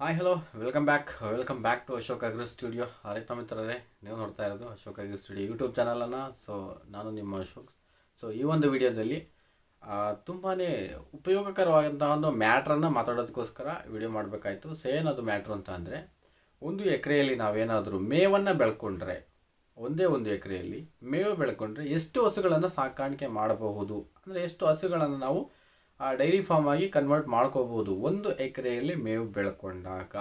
Hi hello welcome back welcome back to Ashok Agro studio ರೈತ ಮಿತ್ರರೇ ನೀವು ನೋಡ್ತಾ ಇರೋದು ಅಶೋಕ್ ಅಗ್ರ ಸ್ಟುಡಿಯೋ ಯೂಟ್ಯೂಬ್ ಚಾನಲನ್ನು ಸೊ ನಾನು ನಿಮ್ಮ ಅಶೋಕ್ ಸೊ ಈ ಒಂದು ವಿಡಿಯೋದಲ್ಲಿ ತುಂಬಾ ಉಪಯೋಗಕರವಾದಂತಹ ಒಂದು ಮ್ಯಾಟ್ರನ್ನು ಮಾತಾಡೋದಕ್ಕೋಸ್ಕರ ವಿಡಿಯೋ ಮಾಡಬೇಕಾಯಿತು. ಸೊ ಏನದು ಮ್ಯಾಟ್ರ್ ಅಂತ ಅಂದರೆ, ಒಂದು ಎಕರೆಯಲ್ಲಿ ನಾವೇನಾದರೂ ಮೇವನ್ನು ಬೆಳ್ಕೊಂಡ್ರೆ, ಒಂದೇ ಒಂದು ಎಕರೆಯಲ್ಲಿ ಮೇವು ಬೆಳ್ಕೊಂಡ್ರೆ ಎಷ್ಟು ಹಸುಗಳನ್ನು ಸಾಕಾಣಿಕೆ ಮಾಡಬಹುದು? ಅಂದರೆ ಎಷ್ಟು ಹಸುಗಳನ್ನು ನಾವು ಡೈರಿ ಫಾರ್ಮ್ ಆಗಿ ಕನ್ವರ್ಟ್ ಮಾಡ್ಕೋಬೋದು. ಒಂದು ಎಕರೆಯಲ್ಲಿ ಮೇವು ಬೆಳ್ಕೊಂಡಾಗ.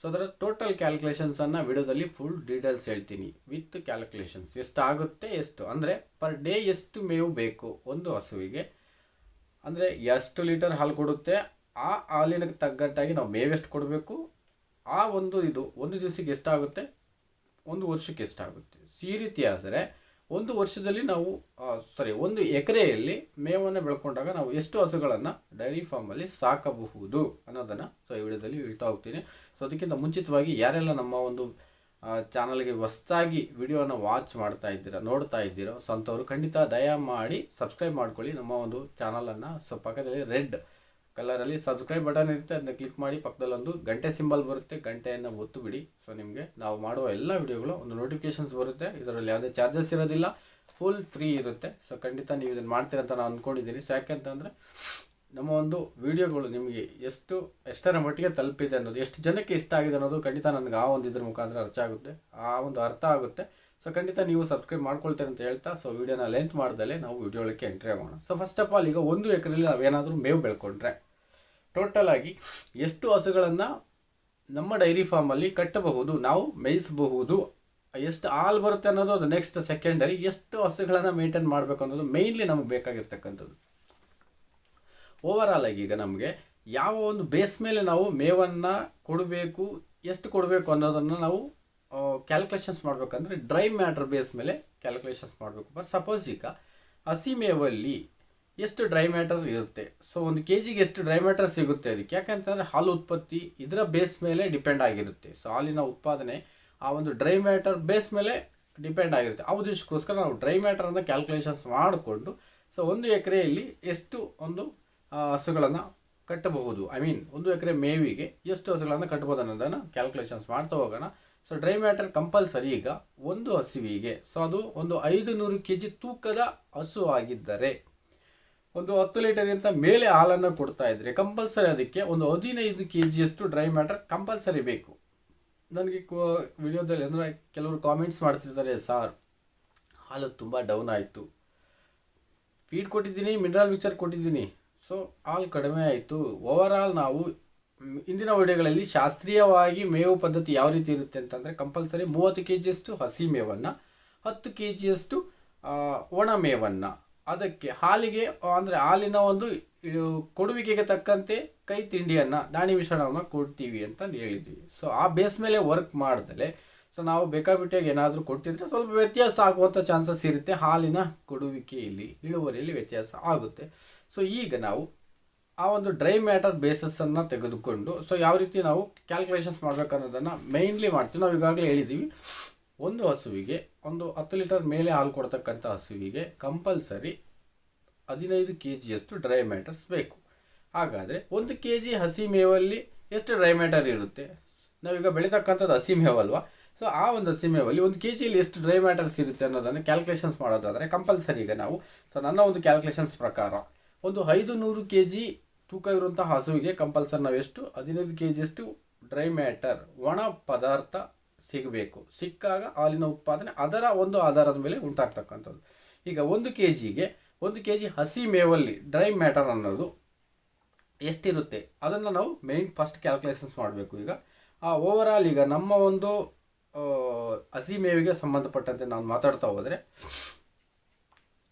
ಸೊ ಅದರ ಟೋಟಲ್ ಕ್ಯಾಲ್ಕುಲೇಷನ್ಸನ್ನು ವಿಡಿಯೋದಲ್ಲಿ ಫುಲ್ ಡೀಟೇಲ್ಸ್ ಹೇಳ್ತೀನಿ. ವಿತ್ ಕ್ಯಾಲ್ಕುಲೇಷನ್ಸ್ ಎಷ್ಟಾಗುತ್ತೆ, ಎಷ್ಟು? ಅಂದರೆ ಪರ್ ಡೇ ಎಷ್ಟು ಮೇವು ಬೇಕು ಒಂದು ಹಸುವಿಗೆ? ಅಂದರೆ, ಎಷ್ಟು ಲೀಟರ್ ಹಾಲು ಕೊಡುತ್ತೆ? ಆ ಹಾಲಿನ ತಗ್ಗಟ್ಟಾಗಿ ನಾವು ಮೇವೆಷ್ಟು ಕೊಡಬೇಕು? ಆ ಒಂದು ಇದು, ಒಂದು ದಿವಸಕ್ಕೆ ಎಷ್ಟಾಗುತ್ತೆ? ಒಂದು ವರ್ಷಕ್ಕೆ ಎಷ್ಟಾಗುತ್ತೆ? ಸೊ ಈ ರೀತಿ ಆದರೆ ಒಂದು ವರ್ಷದಲ್ಲಿ ನಾವು ಸಾರಿ ಒಂದು ಎಕರೆಯಲ್ಲಿ ಮೇವನ್ನು ಬೆಳ್ಕೊಂಡಾಗ ನಾವು ಎಷ್ಟು ಹಸುಗಳನ್ನು ಡೈರಿ ಫಾರ್ಮಲ್ಲಿ ಸಾಕಬಹುದು ಅನ್ನೋದನ್ನು ಸೊ ಈ ವಿಡಿಯೋದಲ್ಲಿ ಹೇಳ್ತಾ ಹೋಗ್ತೀನಿ. ಸೊ ಅದಕ್ಕಿಂತ ಮುಂಚಿತವಾಗಿ ಯಾರೆಲ್ಲ ನಮ್ಮ ಒಂದು ಚಾನಲ್ಗೆ ಹೊಸ್ದಾಗಿ ವಿಡಿಯೋನ ವಾಚ್ ಮಾಡ್ತಾ ಇದ್ದೀರಾ, ನೋಡ್ತಾ ಇದ್ದೀರೋ ಸೊ ಖಂಡಿತ ದಯ ಮಾಡಿ ಸಬ್ಸ್ಕ್ರೈಬ್ ಮಾಡ್ಕೊಳ್ಳಿ. ನಮ್ಮ ಒಂದು ಚಾನಲನ್ನು ಸೊ ಪಕ್ಕದಲ್ಲಿ ರೆಡ್ ಕಲರಲ್ಲಿ ಸಬ್ಸ್ಕ್ರೈಬ್ ಬಟನ್ ಇರುತ್ತೆ ಅದನ್ನ ಕ್ಲಿಕ್ ಮಾಡಿ ಪಕ್ಕದಲ್ಲಿ ಒಂದು ಗಂಟೆ ಸಿಂಬಲ್ ಬರುತ್ತೆ, ಗಂಟೆಯನ್ನು ಒತ್ತು ಬಿಡಿ ಸೊ ನಿಮಗೆ ನಾವು ಮಾಡುವ ಎಲ್ಲ ವಿಡಿಯೋಗಳು ಒಂದು ನೋಟಿಫಿಕೇಶನ್ಸ್ ಬರುತ್ತೆ. ಇದರಲ್ಲಿ ಯಾವುದೇ ಚಾರ್ಜಸ್ ಇರೋದಿಲ್ಲ ಫುಲ್ ಫ್ರೀ ಇರುತ್ತೆ. ಸೊ ಖಂಡಿತ ನೀವು ಇದನ್ನು ಮಾಡ್ತೀರಂತ ನಾನು ಅಂದ್ಕೊಂಡಿದ್ದೀನಿ ಸೊ ಯಾಕೆಂತಂದರೆ ನಮ್ಮ ಒಂದು ವಿಡಿಯೋಗಳು ನಿಮಗೆ ಎಷ್ಟು, ಎಷ್ಟರ ಮಟ್ಟಿಗೆ ತಲುಪಿದೆ ಅನ್ನೋದು, ಎಷ್ಟು ಜನಕ್ಕೆ ಇಷ್ಟ ಆಗಿದೆ ಅನ್ನೋದು ಖಂಡಿತ ನನಗೆ ಆ ಒಂದು ಇದ್ರ ಮುಖಾಂತರ ಅರ್ಥ ಆಗುತ್ತೆ. ಆ ಒಂದು ಅರ್ಥ ಆಗುತ್ತೆ. ಸೊ ಖಂಡಿತ ನೀವು ಸಬ್ಸ್ಕ್ರೈಬ್ ಮಾಡ್ಕೊಳ್ತೀರಿ ಅಂತ ಹೇಳ್ತಾ ಸೊ ವಿಡಿಯೋನ ಲೆಂತ್ ಮಾಡ್ದಲೆ ನಾವು ವಿಡಿಯೋ ಎಂಟ್ರಿ ಆಗೋಣ. ಸೊ ಫಸ್ಟ್ ಆಫ್ ಆಲ್ ಈಗ ಒಂದು ಎಕರೆಯಲ್ಲಿ ನಾವೇನಾದರೂ ಮೇವು ಬೆಳ್ಕೊಂಡ್ರೆ ಟೋಟಲ್ ಆಗಿ ಎಷ್ಟು ಹಸುಗಳನ್ನು ನಮ್ಮ ಡೈರಿ ಫಾರ್ಮಲ್ಲಿ ಕಟ್ಟಬಹುದು, ನಾವು ಮೇಯಿಸಬಹುದು, ಎಷ್ಟು ಹಾಲು ಬರುತ್ತೆ ಅನ್ನೋದು ಅದು ನೆಕ್ಸ್ಟ್ ಸೆಕೆಂಡರಿ ಎಷ್ಟು ಹಸುಗಳನ್ನು ಮೇಂಟೈನ್ ಮಾಡಬೇಕು ಅನ್ನೋದು ಮೇಯ್ನ್ಲಿ ನಮಗೆ ಬೇಕಾಗಿರ್ತಕ್ಕಂಥದ್ದು. ಓವರ್ ಆಗಿ ಈಗ ನಮಗೆ ಯಾವ ಒಂದು ಬೇಸ್ ಮೇಲೆ ನಾವು ಮೇವನ್ನು ಕೊಡಬೇಕು, ಎಷ್ಟು ಕೊಡಬೇಕು ಅನ್ನೋದನ್ನು ನಾವು ಕ್ಯಾಲ್ಕುಲೇಷನ್ಸ್ ಮಾಡಬೇಕಂದ್ರೆ ಡ್ರೈ ಮ್ಯಾಟ್ರ್ ಬೇಸ್ ಮೇಲೆ ಕ್ಯಾಲ್ಕುಲೇಷನ್ಸ್ ಮಾಡಬೇಕು. ಬಟ್ ಸಪೋಸ್ ಈಗ ಹಸಿ ಮೇವಲ್ಲಿ ಎಷ್ಟು ಡ್ರೈ ಮ್ಯಾಟರ್ ಇರುತ್ತೆ? ಸೊ ಒಂದು ಕೆ ಜಿಗೆ ಎಷ್ಟು ಡ್ರೈ ಮ್ಯಾಟರ್ ಸಿಗುತ್ತೆ ಅದಕ್ಕೆ? ಯಾಕಂತಂದರೆ ಹಾಲು ಉತ್ಪತ್ತಿ ಇದರ ಬೇಸ್ ಮೇಲೆ ಡಿಪೆಂಡ್ ಆಗಿರುತ್ತೆ. ಸೊ ಹಾಲಿನ ಉತ್ಪಾದನೆ ಆ ಒಂದು ಡ್ರೈ ಮ್ಯಾಟರ್ ಬೇಸ್ ಮೇಲೆ ಡಿಪೆಂಡ್ ಆಗಿರುತ್ತೆ. ಆ ಉದ್ದೇಶಕ್ಕೋಸ್ಕರ ನಾವು ಡ್ರೈ ಮ್ಯಾಟರನ್ನು ಕ್ಯಾಲ್ಕುಲೇಷನ್ಸ್ ಮಾಡಿಕೊಂಡು ಸೊ ಒಂದು ಎಕರೆಯಲ್ಲಿ ಎಷ್ಟು ಒಂದು ಹಸುಗಳನ್ನು ಕಟ್ಟಬಹುದು? ಐ ಮೀನ್ ಒಂದು ಎಕರೆ ಮೇವಿಗೆ ಎಷ್ಟು ಹಸುಗಳನ್ನು ಕಟ್ಬೋದು ಅನ್ನೋದನ್ನು ಕ್ಯಾಲ್ಕುಲೇಷನ್ಸ್ ಮಾಡ್ತಾ ಹೋಗೋಣ. ಸೊ ಡ್ರೈ ಮ್ಯಾಟರ್ ಕಂಪಲ್ಸರಿ ಈಗ ಒಂದು ಹಸುವಿಗೆ. ಸೊ ಅದು ಒಂದು ಐದು ನೂರು ಕೆ ಜಿ ತೂಕದ ಹಸು ಆಗಿದ್ದರೆ ಒಂದು ಹತ್ತು ಲೀಟರ್ಗಿಂತ ಮೇಲೆ ಹಾಲನ್ನು ಕೊಡ್ತಾ ಇದ್ರೆ ಕಂಪಲ್ಸರಿ ಅದಕ್ಕೆ ಒಂದು ಹದಿನೈದು ಕೆ ಜಿಯಷ್ಟು ಡ್ರೈ ಮ್ಯಾಟರ್ ಕಂಪಲ್ಸರಿ ಬೇಕು. ನನಗೆ ವಿಡಿಯೋದಲ್ಲಿ ಅಂದರೆ ಕೆಲವರು ಕಾಮೆಂಟ್ಸ್ ಮಾಡ್ತಿದ್ದಾರೆ ಸಾರ್, ಹಾಲು ತುಂಬ ಡೌನ್ ಆಯಿತು. ಫೀಡ್ ಕೊಟ್ಟಿದ್ದೀನಿ ಮಿನರಲ್ ಮಿಕ್ಸರ್ ಕೊಟ್ಟಿದ್ದೀನಿ. ಸೊ ಹಾಲು ಕಡಿಮೆ ಆಯಿತು. ಓವರ್ ನಾವು ಇಂದಿನ ವಿಡಿಯೋಗಳಲ್ಲಿ ಶಾಸ್ತ್ರೀಯವಾಗಿ ಮೇವು ಪದ್ಧತಿ ಯಾವ ರೀತಿ ಇರುತ್ತೆ ಅಂತಂದರೆ ಕಂಪಲ್ಸರಿ ಮೂವತ್ತು ಕೆ ಜಿಯಷ್ಟು ಹಸಿ ಮೇವನ್ನು, ಹತ್ತು ಕೆ ಜಿಯಷ್ಟು ಒಣ ಮೇವನ್ನು. ಅದಕ್ಕೆ ಹಾಲಿಗೆ, ಅಂದರೆ ಹಾಲಿನ ಒಂದು ಕೊಡುವಿಕೆಗೆ ತಕ್ಕಂತೆ ಕೈ ತಿಂಡಿಯನ್ನು, ದಾಣಿ ಮಿಶ್ರಣವನ್ನು ಕೊಡ್ತೀವಿ ಅಂತ ಹೇಳಿದ್ವಿ. ಸೊ ಆ ಬೇಸ್ ಮೇಲೆ ವರ್ಕ್ ಮಾಡಿದ್ರೆ ಸೊ ನಾವು ಬೇಕಾಬಿಟ್ಟಿಯಾಗಿ ಏನಾದರೂ ಕೊಟ್ಟಿದ್ರೆ ಸ್ವಲ್ಪ ವ್ಯತ್ಯಾಸ ಆಗುವಂಥ ಚಾನ್ಸಸ್ ಇರುತ್ತೆ. ಹಾಲಿನ ಕೊಡುವಿಕೆಯಲ್ಲಿ, ಇಳುವರಿಯಲ್ಲಿ ವ್ಯತ್ಯಾಸ ಆಗುತ್ತೆ. ಸೊ ಈಗ ನಾವು ಆ ಒಂದು ಡ್ರೈ ಮ್ಯಾಟರ್ ಬೇಸಸ್ಸನ್ನು ತೆಗೆದುಕೊಂಡು ಸೊ ಯಾವ ರೀತಿ ನಾವು ಕ್ಯಾಲ್ಕುಲೇಷನ್ಸ್ ಮಾಡಬೇಕನ್ನೋದನ್ನು ಮೇಯ್ನ್ಲಿ ಮಾಡ್ತೀವಿ. ನಾವು ಈಗಾಗಲೇ ಹೇಳಿದ್ದೀವಿ ಒಂದು ಹಸುವಿಗೆ, ಒಂದು ಹತ್ತು ಲೀಟರ್ ಮೇಲೆ ಹಾಲು ಕೊಡ್ತಕ್ಕಂಥ ಹಸುವಿಗೆ ಕಂಪಲ್ಸರಿ ಹದಿನೈದು ಕೆ ಜಿಯಷ್ಟು ಡ್ರೈ ಮ್ಯಾಟರ್ಸ್ ಬೇಕು. ಹಾಗಾದರೆ ಒಂದು ಕೆ ಜಿ ಹಸಿ ಮೇವಲ್ಲಿ ಎಷ್ಟು ಡ್ರೈ ಮ್ಯಾಟರ್ ಇರುತ್ತೆ? ನಾವೀಗ ಬೆಳೀತಕ್ಕಂಥದ್ದು ಹಸಿ ಮೇವಲ್ವಾ? ಸೊ ಆ ಒಂದು ಹಸಿ ಮೇವಲ್ಲಿ ಒಂದು ಕೆ ಜಿಲಿ ಎಷ್ಟು ಡ್ರೈ ಮ್ಯಾಟರ್ಸ್ ಇರುತ್ತೆ ಅನ್ನೋದನ್ನು ಕ್ಯಾಲ್ಕುಲೇಷನ್ಸ್ ಮಾಡೋದಾದರೆ ಕಂಪಲ್ಸರಿ ಈಗ ನಾವು. ಸೊ ನನ್ನ ಒಂದು ಕ್ಯಾಲ್ಕುಲೇಷನ್ಸ್ ಪ್ರಕಾರ ಒಂದು ಐದು ನೂರು ಕೆ ಜಿ ತೂಕ ಇರುವಂಥ ಹಸುವಿಗೆ ಕಂಪಲ್ಸರಿ ನಾವು ಎಷ್ಟು ಹದಿನೈದು ಕೆ ಜಿಯಷ್ಟು ಡ್ರೈ ಮ್ಯಾಟರ್ ಒಣ ಪದಾರ್ಥ ಸಿಗಬೇಕು. ಸಿಕ್ಕಾಗ ಹಾಲಿನ ಉತ್ಪಾದನೆ ಅದರ ಒಂದು ಆಧಾರದ ಮೇಲೆ ಉಂಟಾಗ್ತಕ್ಕಂಥದ್ದು. ಈಗ ಒಂದು ಕೆ ಜಿಗೆ ಒಂದು ಕೆ ಜಿ ಹಸಿ ಮೇವಲ್ಲಿ ಡ್ರೈ ಮ್ಯಾಟರ್ ಅನ್ನೋದು ಎಷ್ಟಿರುತ್ತೆ? ಅದನ್ನು ನಾವು ಮೇನ್ ಫಸ್ಟ್ ಕ್ಯಾಲ್ಕುಲೇಷನ್ಸ್ ಮಾಡಬೇಕು ಈಗ. ಆ ಓವರಾಲ್ ಈಗ ನಮ್ಮ ಒಂದು ಹಸಿ ಮೇವಿಗೆ ಸಂಬಂಧಪಟ್ಟಂತೆ ನಾವು ಮಾತಾಡ್ತಾ ಹೋದರೆ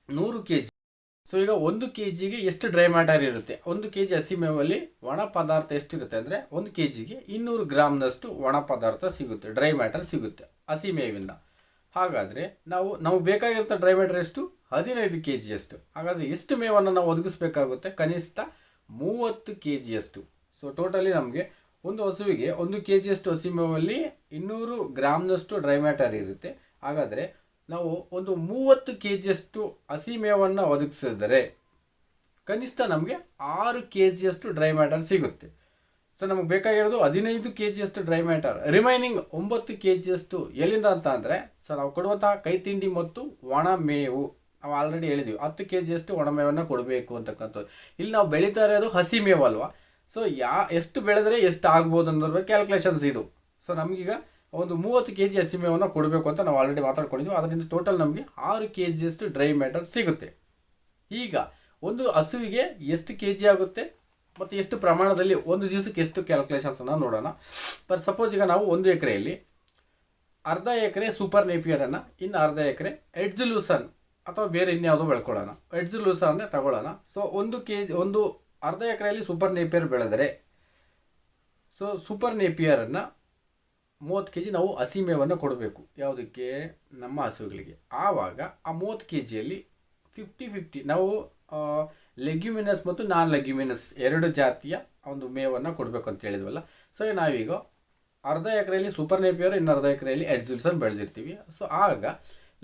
ನೂರು ಕೆ ಜಿ ಸೊ ಈಗ ಒಂದು ಕೆ ಜಿಗೆ ಎಷ್ಟು ಡ್ರೈ ಮ್ಯಾಟರ್ ಇರುತ್ತೆ? ಒಂದು ಕೆ ಜಿ ಹಸಿ ಮೇವಲ್ಲಿ ಒಣ ಪದಾರ್ಥ ಎಷ್ಟಿರುತ್ತೆ ಅಂದರೆ ಒಂದು ಕೆ ಜಿಗೆ ಇನ್ನೂರು ಗ್ರಾಮ್ನಷ್ಟು ಒಣ ಪದಾರ್ಥ ಸಿಗುತ್ತೆ ಡ್ರೈ ಮ್ಯಾಟರ್ ಸಿಗುತ್ತೆ ಹಸಿ ಮೇವಿಂದ. ಹಾಗಾದರೆ ನಾವು, ನಮಗೆ ಬೇಕಾಗಿರುತ್ತೆ ಡ್ರೈ ಮ್ಯಾಟರ್ ಎಷ್ಟು? ಹದಿನೈದು ಕೆ ಜಿಯಷ್ಟು ಹಾಗಾದರೆ ಎಷ್ಟು ಮೇವನ್ನು ನಾವು ಒದಗಿಸ್ಬೇಕಾಗುತ್ತೆ? ಕನಿಷ್ಠ ಮೂವತ್ತು ಕೆ ಜಿಯಷ್ಟು ಸೊ ಟೋಟಲಿ ನಮಗೆ ಒಂದು ಹಸುವಿಗೆ ಒಂದು ಕೆ ಜಿಯಷ್ಟು ಹಸಿ ಮೇವಲ್ಲಿ ಇನ್ನೂರು ಗ್ರಾಮ್ನಷ್ಟು ಡ್ರೈ ಮ್ಯಾಟರ್ ಇರುತ್ತೆ. ಹಾಗಾದರೆ ನಾವು ಒಂದು ಮೂವತ್ತು ಕೆ ಜಿಯಷ್ಟು ಹಸಿ ಮೇವನ್ನು ಒದಗಿಸಿದರೆ ಕನಿಷ್ಠ ನಮಗೆ ಆರು ಕೆ ಜಿಯಷ್ಟು ಡ್ರೈ ಮ್ಯಾಟರ್ ಸಿಗುತ್ತೆ. ಸೊ ನಮಗೆ ಬೇಕಾಗಿರೋದು ಹದಿನೈದು ಕೆ ಜಿಯಷ್ಟು ಡ್ರೈ ಮ್ಯಾಟರ್ ರಿಮೈನಿಂಗ್ ಒಂಬತ್ತು ಕೆ ಜಿಯಷ್ಟು ಎಲ್ಲಿಂದ ಅಂತ ಅಂದರೆ ಸೊ ನಾವು ಕೊಡುವಂತಹ ಕೈ ತಿಂಡಿ ಮತ್ತು ಒಣ ಮೇವು, ನಾವು ಆಲ್ರೆಡಿ ಹೇಳಿದ್ವಿ, ಹತ್ತು ಕೆ ಜಿಯಷ್ಟು ಒಣ ಮೇವನ್ನು ಕೊಡಬೇಕು ಅಂತಕ್ಕಂಥದ್ದು. ಇಲ್ಲಿ ನಾವು ಬೆಳೀತಾ ಇರೋದು ಹಸಿ ಮೇವಲ್ವ ಸೊ ಯಾ, ಎಷ್ಟು ಬೆಳೆದರೆ ಎಷ್ಟು ಆಗ್ಬೋದು ಅನ್ನೋದ್ರ ಕ್ಯಾಲ್ಕುಲೇಷನ್ಸ್ ಇದು. ಸೊ ನಮಗೀಗ ಒಂದು ಮೂವತ್ತು ಕೆ ಜಿ ಹಸಿಮೆವನ್ನು ಕೊಡಬೇಕು ಅಂತ ನಾವು ಆಲ್ರೆಡಿ ಮಾತಾಡ್ಕೊಂಡಿದ್ವಿ. ಅದರಿಂದ ಟೋಟಲ್ ನಮಗೆ ಆರು ಕೆ ಜಿಯಷ್ಟು ಡ್ರೈ ಮ್ಯಾಟರ್ ಸಿಗುತ್ತೆ. ಈಗ ಒಂದು ಹಸುವಿಗೆ ಎಷ್ಟು ಕೆ ಜಿ ಆಗುತ್ತೆ ಮತ್ತು ಎಷ್ಟು ಪ್ರಮಾಣದಲ್ಲಿ ಒಂದು ದಿವಸಕ್ಕೆ ಎಷ್ಟು ಕ್ಯಾಲ್ಕುಲೇಷನ್ಸನ್ನು ನೋಡೋಣ. ಬಟ್ ಸಪೋಸ್ ಈಗ ನಾವು ಒಂದು ಎಕರೆಯಲ್ಲಿ ಅರ್ಧ ಎಕರೆ ಸೂಪರ್ ನೇಪಿಯರನ್ನು ಇನ್ನು ಅರ್ಧ ಎಕರೆ ಎಡ್ಜುಲೂಸನ್ ಅಥವಾ ಬೇರೆ ಇನ್ಯಾವುದೋ ಬೆಳ್ಕೊಳ್ಳೋಣ. ಎಡ್ಜುಲೂಸನ್ನೇ ತಗೊಳ್ಳೋಣ. ಸೊ ಒಂದು ಕೆ ಒಂದು ಅರ್ಧ ಎಕರೆಯಲ್ಲಿ ಸೂಪರ್ ನೇಪಿಯರ್ ಬೆಳೆದರೆ ಸೊ ಸೂಪರ್ ನೇಪಿಯರನ್ನು ಮೂವತ್ತು ಕೆ ಜಿ ನಾವು ಹಸಿ ಮೇವನ್ನು ಕೊಡಬೇಕು. ಯಾವುದಕ್ಕೆ? ನಮ್ಮ ಹಸುಗಳಿಗೆ. ಆವಾಗ ಆ ಮೂವತ್ತು ಕೆ ಜಿಯಲ್ಲಿ ಫಿಫ್ಟಿ ಫಿಫ್ಟಿ ನಾವು ಲೆಗ್ಯುಮಿನಸ್ ಮತ್ತು ನಾನ್ ಲೆಗ್ಯುಮಿನಸ್ ಎರಡು ಜಾತಿಯ ಒಂದು ಮೇವನ್ನು ಕೊಡಬೇಕು ಅಂತ ಹೇಳಿದ್ವಲ್ಲ. ಸೊ ನಾವೀಗ ಅರ್ಧ ಎಕರೆಯಲ್ಲಿ ಸೂಪರ್ ನೇಪಿಯರ್ ಇನ್ನು ಅರ್ಧ ಎಕರೆಯಲ್ಲಿ ಎಡ್ಜುಲ್ಸನ್ ಬೆಳೆದಿರ್ತೀವಿ. ಸೊ ಆಗ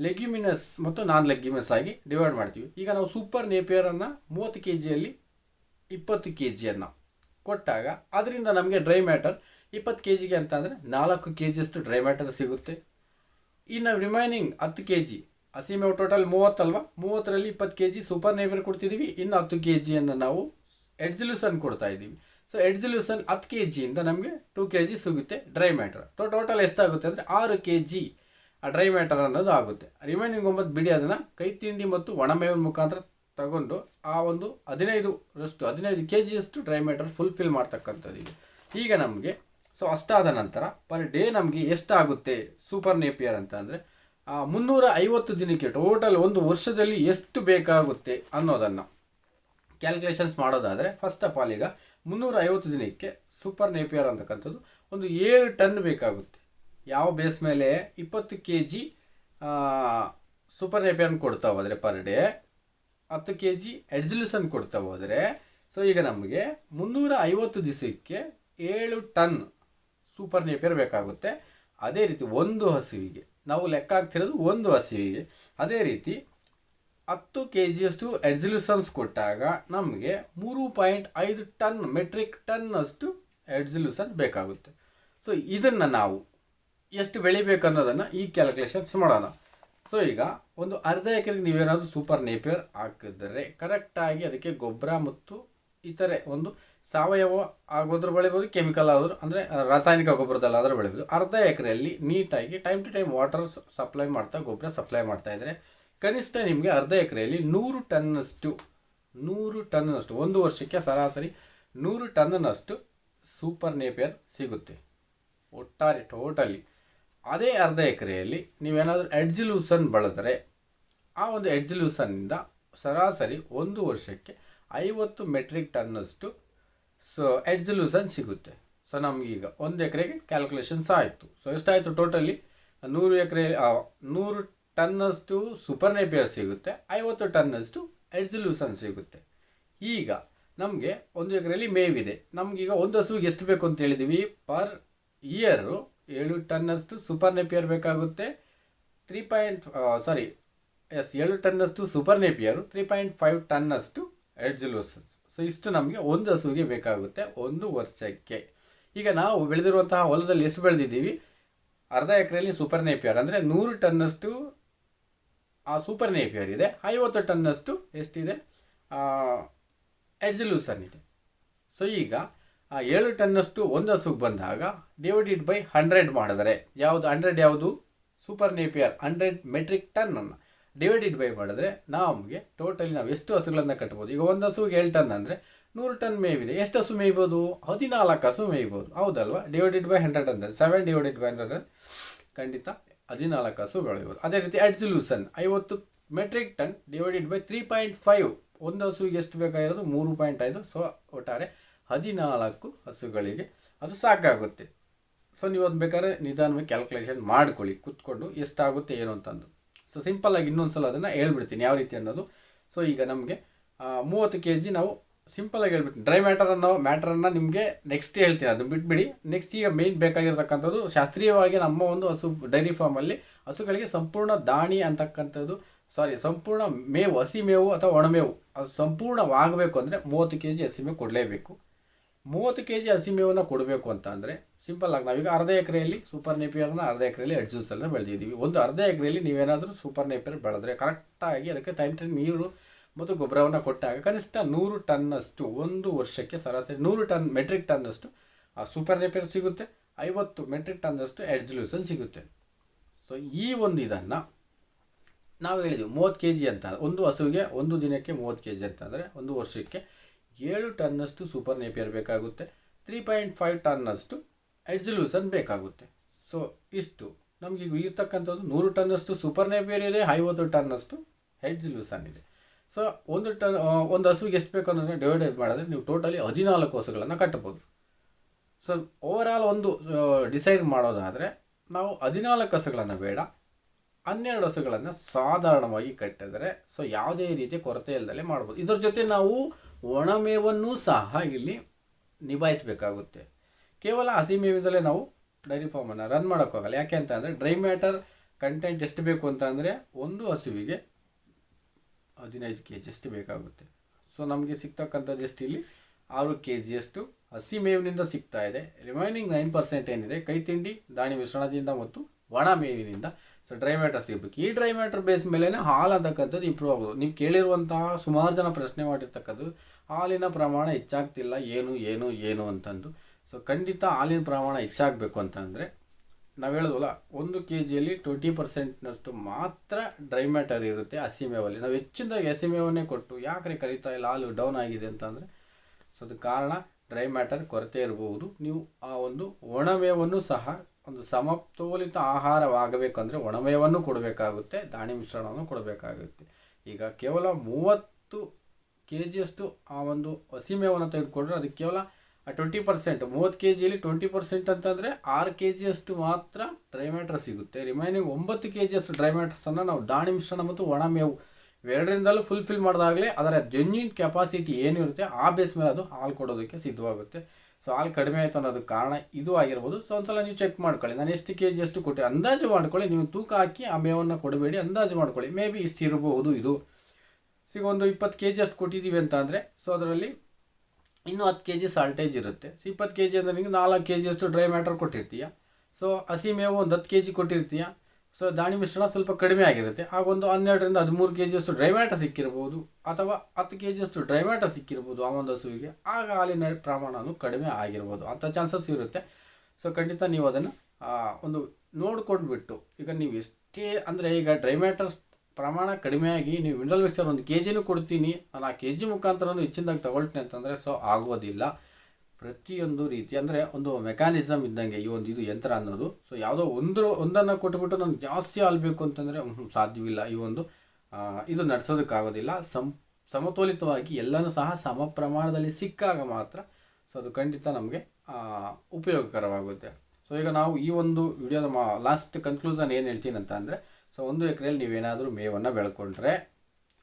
ಲೆಗ್ಯುಮಿನಸ್ ಮತ್ತು ನಾನ್ ಲೆಗ್ಯುಮಿನಸ್ ಆಗಿ ಡಿವೈಡ್ ಮಾಡ್ತೀವಿ. ಈಗ ನಾವು ಸೂಪರ್ ನೇಪಿಯರನ್ನು ಮೂವತ್ತು ಕೆ ಜಿಯಲ್ಲಿ ಇಪ್ಪತ್ತು ಕೆ ಜಿಯನ್ನು ಕೊಟ್ಟಾಗ, ಅದರಿಂದ ನಮಗೆ ಡ್ರೈ ಮ್ಯಾಟರ್ ಇಪ್ಪತ್ತು ಕೆ ಜಿಗೆ ಅಂತ ಅಂದರೆ ನಾಲ್ಕು ಕೆ ಜಿಯಷ್ಟು ಡ್ರೈ ಮ್ಯಾಟರ್ ಸಿಗುತ್ತೆ. ಇನ್ನು ರಿಮೈನಿಂಗ್ ಹತ್ತು ಕೆ ಜಿ ಹಸಿಮೆ ಟೋಟಲ್ ಮೂವತ್ತಲ್ವ ಮೂವತ್ತರಲ್ಲಿ ಇಪ್ಪತ್ತು ಕೆ ಜಿ ಸೂಪರ್ ನೇಬರ್ ಕೊಡ್ತಿದ್ದೀವಿ ಇನ್ನು ಹತ್ತು ಕೆ ಜಿಯನ್ನು ನಾವು ಎಡ್ಜಲ್ಯೂಸನ್ ಕೊಡ್ತಾ ಇದ್ದೀವಿ. ಸೊ ಎಡ್ಜಲ್ಯೂಸನ್ ಹತ್ತು ಕೆ ಜಿಯಿಂದ ನಮಗೆ ಟೂ ಕೆ ಜಿ ಸಿಗುತ್ತೆ ಡ್ರೈ ಮ್ಯಾಟರ್ ಟೋ ಟೋಟಲ್ ಎಷ್ಟಾಗುತ್ತೆ ಅಂದರೆ ಆರು ಕೆ ಜಿ ಆ ಡ್ರೈ ಮ್ಯಾಟರ್ ಅನ್ನೋದು ಆಗುತ್ತೆ. ರಿಮೈನಿಂಗ್ ಒಂಬತ್ತು ಬಿಡಿ ಅದನ್ನು ಕೈ ತಿಂಡಿ ಮತ್ತು ಒಣಮೇವಿನ ಮುಖಾಂತರ ತಗೊಂಡು ಆ ಒಂದು ಹದಿನೈದು ರಷ್ಟು, ಹದಿನೈದು ಕೆ ಜಿಯಷ್ಟು ಡ್ರೈ ಮ್ಯಾಟರ್ ಫುಲ್ಫಿಲ್ ಮಾಡ್ತಕ್ಕಂಥದ್ದು ಈಗ ಈಗ ನಮಗೆ ಸೊ ಅಷ್ಟಾದ ನಂತರ ಪರ್ ಡೇ ನಮಗೆ ಎಷ್ಟಾಗುತ್ತೆ ಸೂಪರ್ ನೇಪಿಯರ್ ಅಂತ ಅಂದರೆ ಮುನ್ನೂರ ಐವತ್ತು ದಿನಕ್ಕೆ ಟೋಟಲ್ ಒಂದು ವರ್ಷದಲ್ಲಿ ಎಷ್ಟು ಬೇಕಾಗುತ್ತೆ ಅನ್ನೋದನ್ನು ಕ್ಯಾಲ್ಕುಲೇಷನ್ಸ್ ಮಾಡೋದಾದರೆ ಫಸ್ಟ್ ಆಫ್ ಆಲ್ ಈಗ ಮುನ್ನೂರ ಐವತ್ತು ದಿನಕ್ಕೆ ಸೂಪರ್ ನೇಪಿಯರ್ ಅಂತಕ್ಕಂಥದ್ದು ಒಂದು ಏಳು ಟನ್ ಬೇಕಾಗುತ್ತೆ. ಯಾವ ಬೇಸ್ ಮೇಲೆ? ಇಪ್ಪತ್ತು ಕೆ ಜಿ ಸೂಪರ್ ನೇಪಿಯರ್ನ ಕೊಡ್ತಾ ಹೋದರೆ ಪರ್ ಡೇ ಹತ್ತು ಕೆ ಜಿ ಎಡ್ಜುಲ್ಯೂಸನ್ ಕೊಡ್ತಾ ಹೋದರೆ ಸೊ ಈಗ ನಮಗೆ ಮುನ್ನೂರ ಐವತ್ತು ದಿವಸಕ್ಕೆ ಏಳು ಟನ್ ಸೂಪರ್ ನೇಪಿಯರ್ ಬೇಕಾಗುತ್ತೆ. ಅದೇ ರೀತಿ ಒಂದು ಹಸುವಿಗೆ. ನಾವು ಲೆಕ್ಕ ಹಾಕ್ತಿರೋದು ಒಂದು ಹಸಿವಿಗೆ. ಅದೇ ರೀತಿ ಹತ್ತು ಕೆ ಜಿಯಷ್ಟು ಎಡ್ಜುಲ್ಯೂಸನ್ಸ್ ಕೊಟ್ಟಾಗ ನಮಗೆ ಮೂರು ಪಾಯಿಂಟ್ ಐದು ಟನ್, ಮೆಟ್ರಿಕ್ ಟನ್ನಷ್ಟು ಎಡ್ಜುಲ್ಯೂಸನ್ ಬೇಕಾಗುತ್ತೆ. ಸೊ ಇದನ್ನು ನಾವು ಎಷ್ಟು ಬೆಳಿಬೇಕು ಅನ್ನೋದನ್ನು ಈ ಕ್ಯಾಲ್ಕುಲೇಷನ್ಸ್ ಮಾಡೋಣ. ಸೊ ಈಗ ಒಂದು ಅರ್ಧ ಎಕರೆಗೆ ನೀವೇನಾದರೂ ಸೂಪರ್ ನೇಪಿಯರ್ ಹಾಕಿದರೆ ಕರೆಕ್ಟಾಗಿ ಅದಕ್ಕೆ ಗೊಬ್ಬರ ಮತ್ತು ಇತರೆ ಒಂದು ಸಾವಯವ ಆಗೋದ್ರ ಬೆಳಿಬೋದು ಕೆಮಿಕಲ್ ಆದರೂ ಅಂದರೆ ರಾಸಾಯನಿಕ ಗೊಬ್ಬರದಲ್ಲಾದರೂ ಬೆಳಿಬೋದು. ಅರ್ಧ ಎಕರೆಯಲ್ಲಿ ನೀಟಾಗಿ time to time water supply ಮಾಡ್ತಾ, ಗೊಬ್ಬರ ಸಪ್ಲೈ ಮಾಡ್ತಾ ಇದ್ದರೆ ಕನಿಷ್ಠ ನಿಮಗೆ ಅರ್ಧ ಎಕರೆಯಲ್ಲಿ ನೂರು ಟನ್ನಷ್ಟು ನೂರು ಟನ್ನಷ್ಟು, ಒಂದು ವರ್ಷಕ್ಕೆ ಸರಾಸರಿ ನೂರು ಟನ್ನಷ್ಟು ಸೂಪರ್ ನೇಪಿಯರ್ ಸಿಗುತ್ತೆ. ಒಟ್ಟಾರೆ ಟೋಟಲಿ ಅದೇ ಅರ್ಧ ಎಕರೆಯಲ್ಲಿ ನೀವೇನಾದರೂ ಎಡ್ಜಿಲೂಸನ್ ಬಳದರೆ ಆ ಒಂದು ಎಡ್ಜಿಲೂಸನ್ನಿಂದ ಸರಾಸರಿ ಒಂದು ವರ್ಷಕ್ಕೆ ಐವತ್ತು ಮೆಟ್ರಿಕ್ ಟನ್ನಷ್ಟು ಸೊ ಎಡ್ಜಿಲೂಸನ್ ಸಿಗುತ್ತೆ. ಸೊ ನಮಗೀಗ ಒಂದು ಎಕರೆಗೆ ಕ್ಯಾಲ್ಕುಲೇಷನ್ಸ್ ಆಯಿತು. ಸೊ ಎಷ್ಟಾಯಿತು ಟೋಟಲಿ ನೂರು ಎಕರೆ ನೂರು ಟನ್ನಷ್ಟು ಸೂಪರ್ ನೇಪಿಯರ್ ಸಿಗುತ್ತೆ. ಐವತ್ತು ಟನ್ನಷ್ಟು ಎಡ್ಜಿಲೂಸನ್ ಸಿಗುತ್ತೆ. ಈಗ ನಮಗೆ ಒಂದು ಎಕರೆಯಲ್ಲಿ ಮೇವಿದೆ. ನಮಗೀಗ ಒಂದು ಹಸುವಿಗೆ ಎಷ್ಟು ಬೇಕು ಅಂತ ಹೇಳಿದ್ದೀವಿ ಪರ್ ಇಯರು ಏಳು ಟನ್ನಷ್ಟು ಸೂಪರ್ ನೇಪಿಯರ್ ಬೇಕಾಗುತ್ತೆ. ತ್ರೀ ಪಾಯಿಂಟ್ ಸಾರಿ ಎಸ್ ಏಳು ಟನ್ನಷ್ಟು super napier three point five ಟನ್ನಷ್ಟು ಎಡ್ಜುಲೋಸಸ್ ಸೊ ಇಷ್ಟು ನಮಗೆ ಒಂದು ಹಸುವಿಗೆ ಬೇಕಾಗುತ್ತೆ ಒಂದು ವರ್ಷಕ್ಕೆ. ಈಗ ನಾವು ಬೆಳೆದಿರುವಂತಹ ಹೊಲದಲ್ಲಿ ಎಷ್ಟು ಬೆಳೆದಿದ್ದೀವಿ? ಅರ್ಧ ಎಕರೆಯಲ್ಲಿ ಸೂಪರ್ ನೇಪಿಯರ್, ಅಂದರೆ ನೂರು ಟನ್ನಷ್ಟು, ಆ, ಸೂಪರ್ ನೇಪಿಯರ್ ಇದೆ. ಐವತ್ತು ಟನ್ನಷ್ಟು ಎಷ್ಟಿದೆ? ಎಡ್ಜಲೂಸನ್ ಇದೆ. ಸೊ ಈಗ, ಆ, ಏಳು ಟನ್ನಷ್ಟು ಒಂದು ಹಸುಗೆ ಬಂದಾಗ ಡಿವೈಡೆಡ್ ಬೈ ಹಂಡ್ರೆಡ್ ಮಾಡಿದರೆ, ಯಾವುದು ಹಂಡ್ರೆಡ್ ಯಾವುದು? ಸೂಪರ್ ನೇಪಿಯರ್ ಹಂಡ್ರೆಡ್ ಮೆಟ್ರಿಕ್ ಟನ್ನನ್ನು ಡಿವೈಡೆಡ್ ಬೈ ಮಾಡಿದ್ರೆ ನಮಗೆ ಟೋಟಲಿ ನಾವು ಎಷ್ಟು ಹಸುಗಳನ್ನು ಕಟ್ಬೋದು? ಈಗ ಒಂದು ಹಸುಗೆ ಏಳು ಟನ್ ಅಂದರೆ ನೂರು ಟನ್ ಮೇವಿದೆ. ಎಷ್ಟು ಹಸು ಮೇಯ್ಬೋದು? ಹದಿನಾಲ್ಕು ಹಸು ಮೇಯ್ಬೋದು. ಹೌದಲ್ವಾ? ಡಿವೈಡೆಡ್ ಬೈ ಹಂಡ್ರೆಡ್ ಅಂದರೆ ಸೆವೆನ್ ಡಿವೈಡೆಡ್ ಬೈ ಹಂಡ್ರೆಡ್ ಖಂಡಿತ ಹದಿನಾಲ್ಕು ಹಸು ಬೆಳೆಯಬಹುದು. ಅದೇ ರೀತಿ ಅಡ್ಜುಲ್ಯೂಸನ್ ಐವತ್ತು metric ton divided by three point five ಒಂದು ಹಸುವಿಗೆ ಎಷ್ಟು ಬೇಕಾಗಿರೋದು? ಮೂರು ಪಾಯಿಂಟ್ ಐದು. ಸೊ ಒಟ್ಟಾರೆ ಹದಿನಾಲ್ಕು ಹಸುಗಳಿಗೆ ಅದು ಸಾಕಾಗುತ್ತೆ. ಸೊ ನೀವು ಅದು ಬೇಕಾದ್ರೆ ನಿಧಾನವಾಗಿ ಕ್ಯಾಲ್ಕುಲೇಷನ್ ಮಾಡ್ಕೊಳ್ಳಿ, ಕೂತ್ಕೊಂಡು ಎಷ್ಟಾಗುತ್ತೆ, ಏನು ಅಂತಂದು. ಸೊ ಸಿಂಪಲ್ಲಾಗಿ ಇನ್ನೊಂದು ಸಲ ಅದನ್ನು ಹೇಳ್ಬಿಡ್ತೀನಿ. ಯಾವ ರೀತಿ ಅನ್ನೋದು? ಸೊ ಈಗ ನಮಗೆ ಮೂವತ್ತು ಕೆ ಜಿ ನಾವು ಸಿಂಪಲಾಗಿ ಹೇಳ್ಬಿಡ್ತೀನಿ. ಡ್ರೈ ಮ್ಯಾಟರ್ ಅನ್ನೋ ಮ್ಯಾಟ್ರನ್ನು ನಿಮಗೆ ನೆಕ್ಸ್ಟ್ ಹೇಳ್ತೀನಿ. ಅದು ಬಿಟ್ಬಿಡಿ. ನೆಕ್ಸ್ಟ್ ಈಗ ಮೇನ್ ಬೇಕಾಗಿರ್ತಕ್ಕಂಥದ್ದು ಶಾಸ್ತ್ರೀಯವಾಗಿ ನಮ್ಮ ಒಂದು ಹಸು ಡೈರಿ ಫಾರ್ಮಲ್ಲಿ ಹಸುಗಳಿಗೆ ಸಂಪೂರ್ಣ ದಾಣಿ ಅಂತಕ್ಕಂಥದ್ದು ಸಾರಿ ಸಂಪೂರ್ಣ ಮೇವು, ಹಸಿ ಮೇವು ಅಥವಾ ಒಣಮೇವು ಅದು ಸಂಪೂರ್ಣವಾಗಬೇಕು ಅಂದರೆ ಮೂವತ್ತು ಕೆ ಜಿ ಹಸಿ ಮೇವು ಕೊಡಲೇಬೇಕು. ಮೂವತ್ತು ಕೆ ಜಿ ಹಸಿ ಕೊಡಬೇಕು ಅಂತ ಅಂದರೆ ಸಿಂಪಲ್ ಆಗಿ ನಾವೀಗ ಅರ್ಧ ಎಕರೆಯಲ್ಲಿ ಸೂಪರ್ ನೇಪಿಯರ್ನ ಅರ್ಧ ಎಕರೆಯಲ್ಲಿ ಎಡ್ ಜ್ಯೂಸನ್ನು ಬೆಳೆದಿದ್ದೀವಿ. ಒಂದು ಅರ್ಧ ಎಕರೆಯಲ್ಲಿ ನೀವೇನಾದರೂ ಸೂಪರ್ ನೇಪಿಯರ್ ಬೆಳೆದ್ರೆ ಕರೆಕ್ಟಾಗಿ ಅದಕ್ಕೆ ಟೈಮ್ ಟೈಮ್ ನೀರು ಮತ್ತು ಗೊಬ್ಬರವನ್ನು ಕೊಟ್ಟಾಗ ಕನಿಷ್ಠ ನೂರು ಟನ್ನಷ್ಟು, ಒಂದು ವರ್ಷಕ್ಕೆ ಸರಾಸರಿ ನೂರು ಟನ್ ಮೆಟ್ರಿಕ್ ಟನ್ನಷ್ಟು ಆ ಸೂಪರ್ ನೇಪಿಯರ್ ಸಿಗುತ್ತೆ. ಐವತ್ತು ಮೆಟ್ರಿಕ್ ಟನ್ನಷ್ಟು ಎಡ್ಜ್ಲೂಸನ್ ಸಿಗುತ್ತೆ. ಸೊ ಈ ಒಂದು ಇದನ್ನು ನಾವು ಹೇಳಿದ್ವಿ ಮೂವತ್ತು ಕೆ ಜಿ ಅಂತ. ಒಂದು ಹಸುವಿಗೆ ಒಂದು ದಿನಕ್ಕೆ ಮೂವತ್ತು ಕೆ ಜಿ ಅಂತಂದರೆ ಒಂದು ವರ್ಷಕ್ಕೆ ಏಳು ಟನ್ನಷ್ಟು ಸೂಪರ್ ನೇಪಿಯರ್ ಬೇಕಾಗುತ್ತೆ. ತ್ರೀ ಪಾಯಿಂಟ್ ಫೈವ್ ಟನ್ನಷ್ಟು ಎಡ್ಜಲ್ಯೂಸನ್ ಬೇಕಾಗುತ್ತೆ. ಸೊ ಇಷ್ಟು. ನಮಗೆ ಇರ್ತಕ್ಕಂಥದ್ದು ನೂರು ಟನ್ನಷ್ಟು ಸೂಪರ್ ನೇಪಿಯರ್ ಇದೆ, ಐವತ್ತು ಟನ್ನಷ್ಟು ಎಡ್ಜಲ್ಯೂಸನ್ ಇದೆ. ಸೊ ಒಂದು ಟನ್ ಒಂದು ಹಸುವಿಗೆ ಎಷ್ಟು ಬೇಕು ಅನ್ನೋದನ್ನ ಡಿವೈಡ್ ಮಾಡಿದ್ರೆ ನೀವು ಟೋಟಲಿ ಹದಿನಾಲ್ಕು ಹಸುಗಳನ್ನು ಕಟ್ಟಬೋದು ಸೊ ಓವರಾಲ್ ಒಂದು ಡಿಸೈಡ್ ಮಾಡೋದಾದರೆ ನಾವು ಹದಿನಾಲ್ಕು ಹಸುಗಳನ್ನು ಬೇಡ, ಹನ್ನೆರಡು ಹಸುಗಳನ್ನು ಸಾಧಾರಣವಾಗಿ ಕಟ್ಟಿದರೆ ಸೊ ಯಾವುದೇ ರೀತಿಯ ಕೊರತೆ ಇಲ್ಲದಲ್ಲೇ ಮಾಡ್ಬೋದು. ಇದ್ರ ಜೊತೆ ನಾವು ಒಣಮೇವನ್ನು ಸಹ ಇಲ್ಲಿ ನಿಭಾಯಿಸಬೇಕಾಗುತ್ತೆ. ಕೇವಲ ಹಸಿ ಮೇವಿಂದಲೇ ನಾವು ಡೈರಿ ಫಾರ್ಮನ್ನು ರನ್ ಮಾಡೋಕ್ಕಾಗಲ್ಲ. ಯಾಕೆ ಅಂತ ಅಂದರೆ ಡ್ರೈ ಮ್ಯಾಟರ್ ಕಂಟೆಂಟ್ ಎಷ್ಟು ಬೇಕು ಅಂತ ಅಂದರೆ ಒಂದು ಹಸುವಿಗೆ ಹದಿನೈದು ಕೆ ಜಿಯಷ್ಟು ಬೇಕಾಗುತ್ತೆ. ಸೊ, ನಮಗೆ ಸಿಗ್ತಕ್ಕಂಥದ್ದು ಎಷ್ಟು ಇಲ್ಲಿ? ಆರು ಕೆ ಜಿಯಷ್ಟು ಹಸಿ ಮೇವಿನಿಂದ ಸಿಗ್ತಾ ಇದೆ. ರಿಮೈನಿಂಗ್ ನೈನ್ ಪರ್ಸೆಂಟ್ ಏನಿದೆ? ಕೈ ತಿಂಡಿ ದಾಣಿ ಮಿಶ್ರಣದಿಂದ ಮತ್ತು ಒಣ ಮೇವಿನಿಂದ ಸೊ ಡ್ರೈ ಮ್ಯಾಟರ್ ಸಿಗಬೇಕು ಈ ಡ್ರೈ ಮ್ಯಾಟರ್ ಬೇಸ್ ಮೇಲೇ ಹಾಲು ಅಂತಕ್ಕಂಥದ್ದು ಇಂಪ್ರೂವ್ ಆಗೋದು. ನೀವು ಕೇಳಿರುವಂತಹ ಸುಮಾರು ಜನ ಪ್ರಶ್ನೆ ಮಾಡಿರ್ತಕ್ಕದ್ದು ಹಾಲಿನ ಪ್ರಮಾಣ ಹೆಚ್ಚಾಗ್ತಿಲ್ಲ, ಏನು ಏನು ಏನು ಅಂತಂದು. ಸೊ ಖಂಡಿತ ಹಾಲಿನ ಪ್ರಮಾಣ ಹೆಚ್ಚಾಗಬೇಕು ಅಂತಂದರೆ ನಾವು ಹೇಳಿದ್ವಲ್ಲ ಒಂದು ಕೆ ಜಿಯಲ್ಲಿ ಟ್ವೆಂಟಿ ಪರ್ಸೆಂಟ್ನಷ್ಟು ಮಾತ್ರ ಡ್ರೈ ಮ್ಯಾಟರ್ ಇರುತ್ತೆ ಹಸಿ ಮೇವಲ್ಲಿ. ನಾವು ಹೆಚ್ಚಿನದಾಗಿ ಹಸಿಮೇವನ್ನೇ ಕೊಟ್ಟು ಯಾಕ್ರೆ ಕರಿತಾ ಇಲ್ಲ, ಹಾಲು ಡೌನ್ ಆಗಿದೆ ಅಂತಂದರೆ, ಸೊ ಅದಕ್ಕೆ ಕಾರಣ ಡ್ರೈ ಮ್ಯಾಟರ್ ಕೊರತೆ ಇರಬಹುದು ನೀವು ಆ ಒಂದು ಒಣಮೇವನ್ನು ಸಹ ಒಂದು ಸಮತೋಲಿತ ಆಹಾರವಾಗಬೇಕಂದ್ರೆ ಒಣಮೇವನ್ನು ಕೊಡಬೇಕಾಗುತ್ತೆ, ದಾಣಿ ಮಿಶ್ರಣವನ್ನು ಕೊಡಬೇಕಾಗುತ್ತೆ. ಈಗ ಕೇವಲ ಮೂವತ್ತು ಕೆ ಜಿಯಷ್ಟು ಆ ಒಂದು ಹಸಿ ಮೇವನ್ನು ತೆಗೆದುಕೊಂಡ್ರೆ ಅದು ಕೇವಲ ಟ್ವೆಂಟಿ ಪರ್ಸೆಂಟ್, ಮೂವತ್ತು ಕೆ ಜಿಯಲ್ಲಿ ಟ್ವೆಂಟಿ ಪರ್ಸೆಂಟ್ ಅಂತಂದರೆ ಆರು ಕೆ ಜಿಯಷ್ಟು ಮಾತ್ರ ಡ್ರೈ ಮ್ಯಾಟರ್ ಸಿಗುತ್ತೆ. ರಿಮೈನಿಂಗ್ ಒಂಬತ್ತು ಕೆ ಜಿಯಷ್ಟು ಡ್ರೈ ಮ್ಯಾಟ್ರಸನ್ನು ನಾವು ದಾಣಿ ಮಿಶ್ರಣ ಮತ್ತು ಒಣ ಮೇವು ಇವೆರಡರಿಂದಲೂ ಫುಲ್ಫಿಲ್ ಮಾಡಿದಾಗಲೇ ಅದರ ಜೆನ್ಯೂನ್ ಕೆಪಾಸಿಟಿ ಏನಿರುತ್ತೆ, ಆ ಬೇಸ್ ಮೇಲೆ ಅದು ಹಾಲು ಕೊಡೋದಕ್ಕೆ ಸಿದ್ಧವಾಗುತ್ತೆ. ಸೊ ಹಾಲು ಕಡಿಮೆ ಆಯಿತು ಅನ್ನೋದಕ್ಕೆ ಕಾರಣ ಇದು ಆಗಿರ್ಬೋದು. ಸೊ ಒಂದ್ಸಲ ನೀವು ಚೆಕ್ ಮಾಡ್ಕೊಳ್ಳಿ. ನಾನು ಎಷ್ಟು ಕೆ ಜಿ ಎಷ್ಟು ಕೊಟ್ಟೆ ಅಂದಾಜು ಮಾಡ್ಕೊಳ್ಳಿ. ನೀವು ತೂಕ ಹಾಕಿ ಆ ಮೇವನ್ನು ಕೊಡಬೇಡಿ, ಅಂದಾಜು ಮಾಡ್ಕೊಳ್ಳಿ. ಮೇ ಬಿ ಇಷ್ಟು ಇರಬಹುದು ಇದು. ಈಗ ಒಂದು ಇಪ್ಪತ್ತು ಕೆ ಜಿ ಅಷ್ಟು ಕೊಟ್ಟಿದ್ದೀವಿ ಅಂತ ಅಂದರೆ ಸೊ ಅದರಲ್ಲಿ ಇನ್ನೂ ಹತ್ತು ಕೆ ಜಿ ಸಾಲ್ಟೇಜ್ ಇರುತ್ತೆ. ಸೊ ಇಪ್ಪತ್ತು ಕೆ ಜಿ ಅಂದರೆ ನಿಮಗೆ ನಾಲ್ಕು ಕೆ ಜಿಯಷ್ಟು ಡ್ರೈ ಮ್ಯಾಟರ್ ಕೊಟ್ಟಿರ್ತೀಯ? ಸೊ ಹಸಿ ಮೇವು ಒಂದು ಹತ್ತು ಕೆ ಜಿ ಕೊಟ್ಟಿರ್ತೀಯ? ಸೊ ದಾಣಿ ಮಿಶ್ರಣ ಸ್ವಲ್ಪ ಕಡಿಮೆ ಆಗಿರುತ್ತೆ. ಆಗ ಒಂದು ಹನ್ನೆರಡರಿಂದ ಹದಿಮೂರು ಕೆ ಜಿಯಷ್ಟು ಡ್ರೈ ಮ್ಯಾಟರ್ ಸಿಕ್ಕಿರ್ಬೋದು ಅಥವಾ ಹತ್ತು ಕೆ ಜಿಯಷ್ಟು ಡ್ರೈ ಮ್ಯಾಟರ್ ಸಿಕ್ಕಿರ್ಬೋದು ಆ ಒಂದು ಹಸುವಿಗೆ. ಆಗ ಹಾಲಿನ ಪ್ರಮಾಣವೂ ಕಡಿಮೆ ಆಗಿರ್ಬೋದು ಅಂಥ ಚಾನ್ಸಸ್ ಇರುತ್ತೆ. ಸೊ ಖಂಡಿತ ನೀವು ಅದನ್ನು ಒಂದು ನೋಡ್ಕೊಂಡ್ಬಿಟ್ಟು ಈಗ ನೀವು ಎಷ್ಟೇ, ಅಂದರೆ ಈಗ ಡ್ರೈ ಮ್ಯಾಟರ್ ಪ್ರಮಾಣ ಕಡಿಮೆಯಾಗಿ ನೀವು ಮಿನರಲ್ ಮಿಕ್ಸರ್ ಒಂದು ಕೆ ಜಿನೂ ಕೊಡ್ತೀನಿ. ನಾನು ಆ ಕೆ ಜಿ ಮುಖಾಂತರನೂ ಹೆಚ್ಚಿನದಾಗಿ ತಗೊಳ್ತೀನಿ ಅಂತಂದರೆ ಸೊ ಆಗೋದಿಲ್ಲ. ಪ್ರತಿಯೊಂದು ರೀತಿ ಅಂದರೆ ಒಂದು ಮೆಕ್ಯಾನಿಸಮ್ ಇದ್ದಂಗೆ ಈ ಒಂದು ಇದು ಯಂತ್ರ ಅನ್ನೋದು. ಸೊ ಯಾವುದೋ ಒಂದು ಒಂದನ್ನು ಕೊಟ್ಬಿಟ್ಟು ನಾನು ಜಾಸ್ತಿ ಆಲ್ಬೇಕು ಬೇಕು ಅಂತಂದರೆ ಸಾಧ್ಯವಿಲ್ಲ ಈ ಒಂದು ಇದು ನಡೆಸೋದಕ್ಕಾಗೋದಿಲ್ಲ. ಸಂ, ಸಮತೋಲಿತವಾಗಿ ಎಲ್ಲನೂ ಸಹ ಸಮ ಪ್ರಮಾಣದಲ್ಲಿ ಸಿಕ್ಕಾಗ ಮಾತ್ರ ಸೊ, ಅದು ಖಂಡಿತ ನಮಗೆ ಉಪಯೋಗಕರವಾಗುತ್ತೆ. ಸೊ ಈಗ ನಾವು ಈ ಒಂದು ವಿಡಿಯೋದ ಮಾ ಲಾಸ್ಟ್ ಕನ್ಕ್ಲೂಷನ್ ಏನು ಹೇಳ್ತೀನಿ ಅಂತ ಅಂದರೆ, ಸೊ, ಒಂದು ಎಕರೆಯಲ್ಲಿ ನೀವೇನಾದರೂ ಮೇವನ್ನು ಬೆಳ್ಕೊಂಡ್ರೆ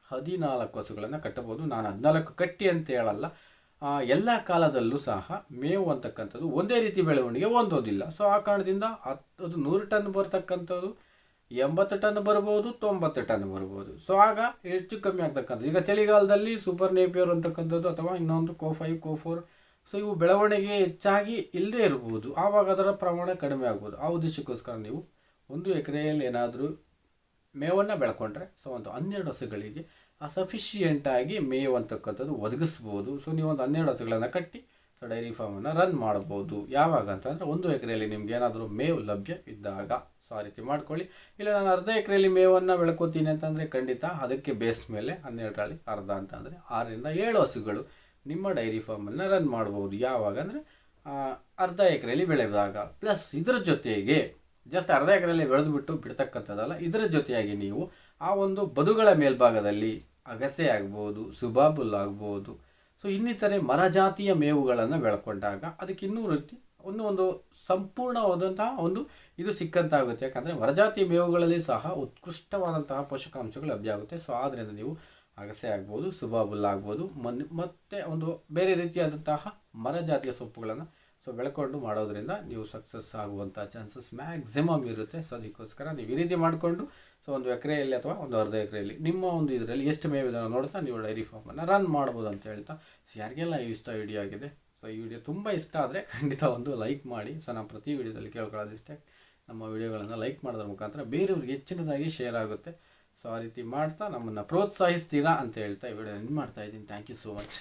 ಹದಿನಾಲ್ಕು ಹಸುಗಳನ್ನು ಕಟ್ಟಬೋದು ನಾನು ಹದಿನಾಲ್ಕು ಕಟ್ಟಿ ಅಂತ ಹೇಳಲ್ಲ. ಎಲ್ಲ ಕಾಲದಲ್ಲೂ ಸಹ ಮೇವು ಅಂತಕ್ಕಂಥದ್ದು ಒಂದೇ ರೀತಿ ಬೆಳವಣಿಗೆ ಹೊಂದೋದಿಲ್ಲ. ಸೊ ಆ ಕಾರಣದಿಂದ ಹತ್ತು ಅದು ನೂರು ಟನ್ ಬರ್ತಕ್ಕಂಥದ್ದು, ಎಂಬತ್ತು ಟನ್ ಬರ್ಬೋದು, ತೊಂಬತ್ತು ಟನ್ ಬರ್ಬೋದು. ಸೊ ಆಗ ಹೆಚ್ಚು ಕಮ್ಮಿ ಆಗ್ತಕ್ಕಂಥದ್ದು. ಈಗ ಚಳಿಗಾಲದಲ್ಲಿ ಸೂಪರ್ ನೇಪಿಯರ್ ಅಂತಕ್ಕಂಥದ್ದು ಅಥವಾ ಇನ್ನೊಂದು co five co four so ಇವು ಬೆಳವಣಿಗೆ ಹೆಚ್ಚಾಗಿ ಇಲ್ಲದೇ ಇರ್ಬೋದು. ಆವಾಗ ಅದರ ಪ್ರಮಾಣ ಕಡಿಮೆ ಆಗ್ಬೋದು. ಆ ಉದ್ದೇಶಕ್ಕೋಸ್ಕರ ನೀವು ಒಂದು ಎಕರೆಯಲ್ಲಿ ಏನಾದರೂ ಮೇವನ್ನು ಬೆಳ್ಕೊಂಡ್ರೆ ಸೊ ಒಂದು ಹನ್ನೆರಡು ಹಸುಗಳಿಗೆ ಸಫಿಷಿಯೆಂಟಾಗಿ ಮೇವು ಅಂತಕ್ಕಂಥದ್ದು ಒದಗಿಸ್ಬೋದು. ಸೊ ನೀವು ಒಂದು ಹನ್ನೆರಡು ಹಸುಗಳನ್ನು ಕಟ್ಟಿ ಸೊ ಡೈರಿ ಫಾರ್ಮನ್ನು ರನ್ ಮಾಡ್ಬೋದು. ಯಾವಾಗ ಅಂತಂದರೆ ಒಂದು ಎಕರೆಯಲ್ಲಿ ನಿಮ್ಗೆ ಏನಾದರೂ ಮೇವು ಲಭ್ಯ ಇದ್ದಾಗ ಸೊ ಆ ರೀತಿ ಮಾಡ್ಕೊಳ್ಳಿ. ಇಲ್ಲ, ನಾನು ಅರ್ಧ ಎಕರೆಯಲ್ಲಿ ಮೇವನ್ನು ಬೆಳ್ಕೋತೀನಿ ಅಂತಂದರೆ ಖಂಡಿತ ಅದಕ್ಕೆ ಬೇಸ್ ಮೇಲೆ ಹನ್ನೆರಡರಲ್ಲಿ ಅರ್ಧ ಅಂತಂದರೆ ಆರರಿಂದ ಏಳು ಹಸುಗಳು ನಿಮ್ಮ ಡೈರಿ ಫಾರ್ಮನ್ನು ರನ್ ಮಾಡ್ಬೋದು. ಯಾವಾಗ ಅಂದರೆ ಅರ್ಧ ಎಕರೆಯಲ್ಲಿ ಬೆಳೆದಾಗ. ಪ್ಲಸ್ ಇದರ ಜೊತೆಗೆ ಜಸ್ಟ್ ಅರ್ಧ ಎಕರೆಯಲ್ಲಿ ಬೆಳೆದುಬಿಟ್ಟು ಬಿಡ್ತಕ್ಕಂಥದ್ದಲ್ಲ, ಇದರ ಜೊತೆಯಾಗಿ ನೀವು ಆ ಒಂದು ಬದುಗಳ ಮೇಲ್ಭಾಗದಲ್ಲಿ ಅಗಸೆ ಆಗ್ಬೋದು ಸುಬಾಬುಲ್ ಆಗ್ಬೋದು ಸೊ ಇನ್ನಿತರೆ ಮರಜಾತಿಯ ಮೇವುಗಳನ್ನು ಬೆಳ್ಕೊಂಡಾಗ ಅದಕ್ಕೆ ಇನ್ನೂ ರೀತಿ ಒಂದು ಒಂದು ಸಂಪೂರ್ಣವಾದಂತಹ ಒಂದು ಇದು ಸಿಕ್ಕಂತಾಗುತ್ತೆ. ಯಾಕಂದರೆ ಮರಜಾತಿ ಮೇವುಗಳಲ್ಲಿ ಸಹ ಉತ್ಕೃಷ್ಟವಾದಂತಹ ಪೋಷಕಾಂಶಗಳು ಲಭ್ಯ ಆಗುತ್ತೆ ಸೊ ಆದ್ದರಿಂದ ನೀವು ಅಗಸೆ ಆಗ್ಬೋದು ಸುಬಾಬುಲ್ ಆಗ್ಬೋದು ಮತ್ತು ಒಂದು ಬೇರೆ ರೀತಿಯಾದಂತಹ ಮರ ಜಾತಿಯ ಸೊಪ್ಪುಗಳನ್ನು ಸೊ ಬೆಳ್ಕೊಂಡು ಮಾಡೋದ್ರಿಂದ ನೀವು ಸಕ್ಸಸ್ ಆಗುವಂಥ ಚಾನ್ಸಸ್ ಮ್ಯಾಕ್ಸಿಮಮ್ ಇರುತ್ತೆ. ಸೊ ಅದಕ್ಕೋಸ್ಕರ ನೀವು ಈ ರೀತಿ ಮಾಡಿಕೊಂಡು ಸೊ ಒಂದು ಎಕರೆಯಲ್ಲಿ ಅಥವಾ ಒಂದು ಅರ್ಧ ಎಕರೆಯಲ್ಲಿ ನಿಮ್ಮ ಒಂದು ಇದರಲ್ಲಿ ಎಷ್ಟು ಮೇವಿದೆ ನೋಡ್ತಾ ನೀವು ಡೈರಿ ಫಾರ್ಮನ್ನು ರನ್ ಮಾಡ್ಬೋದು ಅಂತ ಹೇಳ್ತಾ ಸೊ ಯಾರಿಗೆಲ್ಲ ಇಷ್ಟ ವಿಡಿಯೋ ಆಗಿದೆ? ಸೊ ಈ ವಿಡಿಯೋ ತುಂಬ ಇಷ್ಟ ಆದರೆ ಖಂಡಿತ ಒಂದು ಲೈಕ್ ಮಾಡಿ. ಸೊ ನಾನು ಪ್ರತಿ ವಿಡಿಯೋದಲ್ಲಿ ಕೇಳ್ಕೊಳ್ಳೋದಿಷ್ಟೇ. ನಮ್ಮ ವಿಡಿಯೋಗಳನ್ನು ಲೈಕ್ ಮಾಡೋದ್ರ ಮುಖಾಂತರ ಬೇರೆಯವ್ರಿಗೆ ಹೆಚ್ಚಿನದಾಗಿ ಶೇರ್ ಆಗುತ್ತೆ. ಸೊ ಆ ರೀತಿ ಮಾಡ್ತಾ ನಮ್ಮನ್ನು ಪ್ರೋತ್ಸಾಹಿಸ್ತೀರಾ ಅಂತ ಹೇಳ್ತಾ ಈ ವಿಡಿಯೋ ಮಾಡ್ತಾ ಇದ್ದೀನಿ. Thank you so much